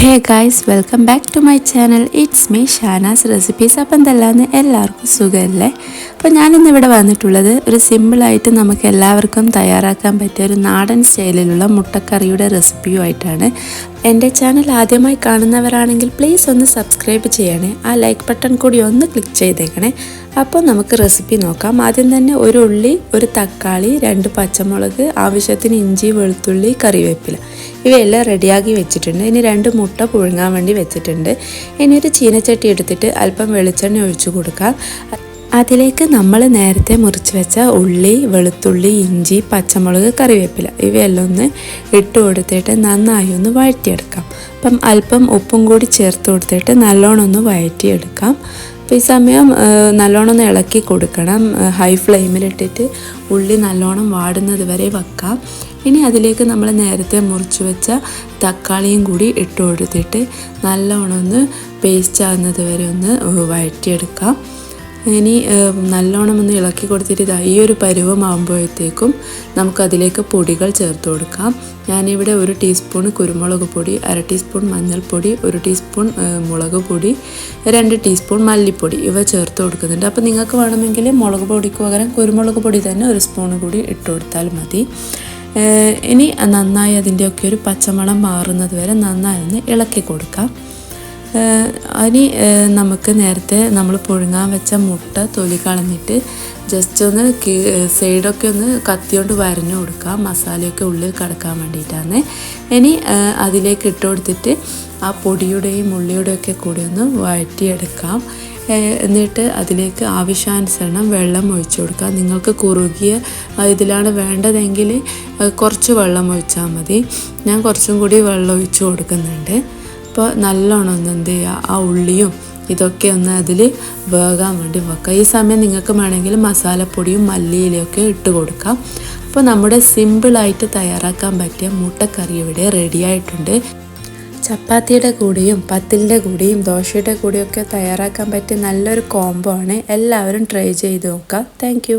Hey guys welcome back to my channel it's me Shanas recipes അപ്പം എന്തല്ലാന്ന് എല്ലാവർക്കും സുഖമല്ലേ അപ്പോൾ ഞാനിന്ന് ഇവിടെ വന്നിട്ടുള്ളത് ഒരു സിമ്പിളായിട്ട് നമുക്ക് എല്ലാവർക്കും തയ്യാറാക്കാൻ പറ്റിയ ഒരു നാടൻ സ്റ്റൈലിലുള്ള മുട്ടക്കറിയുടെ റെസിപ്പിയുമായിട്ടാണ് എന്റെ ചാനൽ ആദ്യമായി കാണുന്നവരാണെങ്കിൽ പ്ലീസ് ഒന്ന് സബ്സ്ക്രൈബ് ചെയ്യണേ. ആ ലൈക്ക് ബട്ടൺ കൂടി ഒന്ന് ക്ലിക്ക് ചെയ്തേക്കണേ. അപ്പോൾ നമുക്ക് റെസിപ്പി നോക്കാം. ആദ്യം തന്നെ ഒരു ഉള്ളി ഒരു തക്കാളി രണ്ട് പച്ചമുളക് ആവശ്യത്തിന് ഇഞ്ചി വെളുത്തുള്ളി കറിവേപ്പില. ഇവയെല്ലാം റെഡിയാക്കി വെച്ചിട്ടുണ്ട്. ഇനി രണ്ട് മുട്ട പുഴുങ്ങാൻ വേണ്ടി വെച്ചിട്ടുണ്ട്. ഇനി ഒരു ചീനച്ചട്ടി എടുത്തിട്ട് അല്പം വെളിച്ചെണ്ണ ഒഴിച്ചു കൊടുക്കാം. അതിലേക്ക് നമ്മൾ നേരത്തെ മുറിച്ച് വെച്ച ഉള്ളി വെളുത്തുള്ളി ഇഞ്ചി പച്ചമുളക് കറിവേപ്പില ഇവയെല്ലാം ഒന്ന് ഇട്ട് കൊടുത്തിട്ട് നന്നായി ഒന്ന് വഴറ്റിയെടുക്കാം. അപ്പം അല്പം ഉപ്പും കൂടി ചേർത്ത് കൊടുത്തിട്ട് നല്ലോണം ഒന്ന് വഴറ്റിയെടുക്കാം. അപ്പോൾ ഈ സമയം നല്ലോണം ഒന്ന് ഇളക്കി കൊടുക്കണം. ഹൈ ഫ്ലെയിമിലിട്ടിട്ട് ഉള്ളി നല്ലോണം വാടുന്നത് വരെ വെക്കാം. ഇനി അതിലേക്ക് നമ്മൾ നേരത്തെ മുറിച്ച് വെച്ച തക്കാളിയും കൂടി ഇട്ട് കൊടുത്തിട്ട് നല്ലോണം ഒന്ന് പേസ്റ്റ് ആകുന്നത് വരെ ഒന്ന് വഴറ്റിയെടുക്കാം. ഇനി നല്ലോണം ഒന്ന് ഇളക്കി കൊടുത്തിട്ട് ഇതാ ഈ ഒരു പരുവമാകുമ്പോഴത്തേക്കും നമുക്കതിലേക്ക് പൊടികൾ ചേർത്ത് കൊടുക്കാം. ഞാനിവിടെ ഒരു ടീസ്പൂൺ കുരുമുളക് പൊടി അര ടീസ്പൂൺ മഞ്ഞൾപ്പൊടി ഒരു ടീസ്പൂൺ മുളക് പൊടി രണ്ട് ടീസ്പൂൺ മല്ലിപ്പൊടി ഇവ ചേർത്ത് കൊടുക്കുന്നുണ്ട്. അപ്പോൾ നിങ്ങൾക്ക് വേണമെങ്കിൽ മുളക് പൊടിക്ക് പകരം കുരുമുളക് പൊടി തന്നെ ഒരു സ്പൂൺ കൂടി ഇട്ട് കൊടുത്താൽ മതി. ഇനി നന്നായി അതിന്റെയൊക്കെ ഒരു പച്ചമണം മാറുന്നത് വരെ നന്നായി ഒന്ന് ഇളക്കി കൊടുക്കാം. ഇനി നമുക്ക് നേരത്തെ നമ്മൾ പുഴുങ്ങാൻ വെച്ച മുട്ട തൊലി കളഞ്ഞിട്ട് ജസ്റ്റ് ഒന്ന് സൈഡൊക്കെ ഒന്ന് കത്തിയോണ്ട് വരഞ്ഞു കൊടുക്കാം. മസാലയൊക്കെ ഉള്ളിൽ കിടക്കാൻ വേണ്ടിയിട്ടാണ്. ഇനി അതിലേക്ക് ഇട്ട് കൊടുത്തിട്ട് ആ പൊടിയുടെയും ഉള്ളിയുടെയും ഒക്കെ കൂടി ഒന്ന് വഴറ്റിയെടുക്കാം. എന്നിട്ട് അതിലേക്ക് ആവശ്യാനുസരണം വെള്ളം ഒഴിച്ചു കൊടുക്കാം. നിങ്ങൾക്ക് കുറുകിയ ഇതിലാണ് വേണ്ടതെങ്കിൽ കുറച്ച് വെള്ളം ഒഴിച്ചാൽ മതി. ഞാൻ കുറച്ചും കൂടി വെള്ളം ഒഴിച്ചു കൊടുക്കുന്നുണ്ട്. അപ്പോൾ നല്ലോണം ഒന്ന് എന്ത് ചെയ്യുക ആ ഉള്ളിയും ഇതൊക്കെ ഒന്ന് അതിൽ വേകാൻ വേണ്ടി വെക്കുക. ഈ സമയം നിങ്ങൾക്ക് വേണമെങ്കിൽ മസാലപ്പൊടിയും മല്ലിയിലൊക്കെ ഇട്ട് കൊടുക്കാം. അപ്പോൾ നമ്മുടെ സിമ്പിളായിട്ട് തയ്യാറാക്കാൻ പറ്റിയ മുട്ടക്കറി ഇവിടെ റെഡി ആയിട്ടുണ്ട്. ചപ്പാത്തിയുടെ കൂടെയും പത്തിലിന്റെ കൂടെയും ദോശയുടെ കൂടെയൊക്കെ തയ്യാറാക്കാൻ പറ്റിയ നല്ലൊരു കോംബോ ആണ്. എല്ലാവരും ട്രൈ ചെയ്ത് നോക്കുക. താങ്ക്